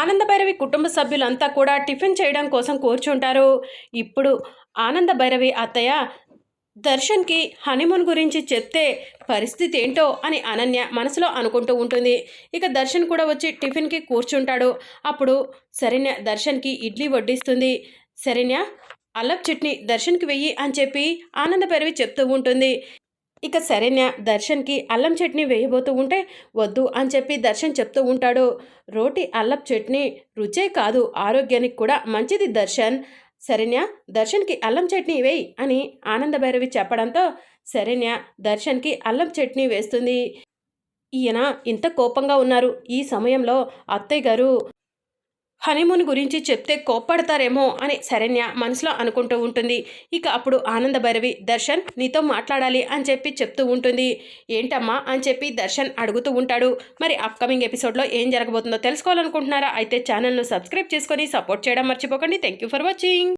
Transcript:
ఆనందభైరవి కుటుంబ సభ్యులంతా కూడా టిఫిన్ చేయడం కోసం కూర్చుంటారు. ఇప్పుడు ఆనంద భైరవి అత్తయ్య దర్శన్కి హనీమూన్ గురించి చెప్తే పరిస్థితి ఏంటో అని అనన్య మనసులో అనుకుంటూ ఉంటుంది. ఇక దర్శన్ కూడా వచ్చి టిఫిన్కి కూర్చుంటాడు. అప్పుడు శరణ్య దర్శన్కి ఇడ్లీ వడ్డిస్తుంది. శరణ్య అల్లప్ చట్నీ దర్శన్కి వెయ్యి అని చెప్పి ఆనంద భైరవి చెప్తూ ఉంటుంది. ఇక శరణ్య దర్శన్కి అల్లం చట్నీ వేయబోతూ ఉంటే వద్దు అని చెప్పి దర్శన్ చెప్తూ ఉంటాడు. రోటి అల్లం చట్నీ రుచే కాదు ఆరోగ్యానికి కూడా మంచిది దర్శన్. శరణ్య దర్శన్కి అల్లం చట్నీ వేయి అని ఆనందభైరవి చెప్పడంతో శరణ్య దర్శన్కి అల్లం చట్నీ వేస్తుంది. ఈయన ఇంత కోపంగా ఉన్నారు. ఈ సమయంలో అత్తయ్య గారు హనీమూన్ గురించి చెప్తే కోప్పడతారేమో అని శరణ్య మనసులో అనుకుంటూ ఉంటుంది. ఇక అప్పుడు ఆనందభైరవి దర్శన్ నీతో మాట్లాడాలి అని చెప్పి చెప్తూ ఉంటుంది. ఏంటమ్మా అని చెప్పి దర్శన్ అడుగుతూ ఉంటాడు. మరి అప్కమింగ్ ఎపిసోడ్లో ఏం జరగబోతుందో తెలుసుకోవాలనుకుంటున్నారా? అయితే ఛానల్ను సబ్స్క్రైబ్ చేసుకొని సపోర్ట్ చేయడం మర్చిపోకండి. Thank you for watching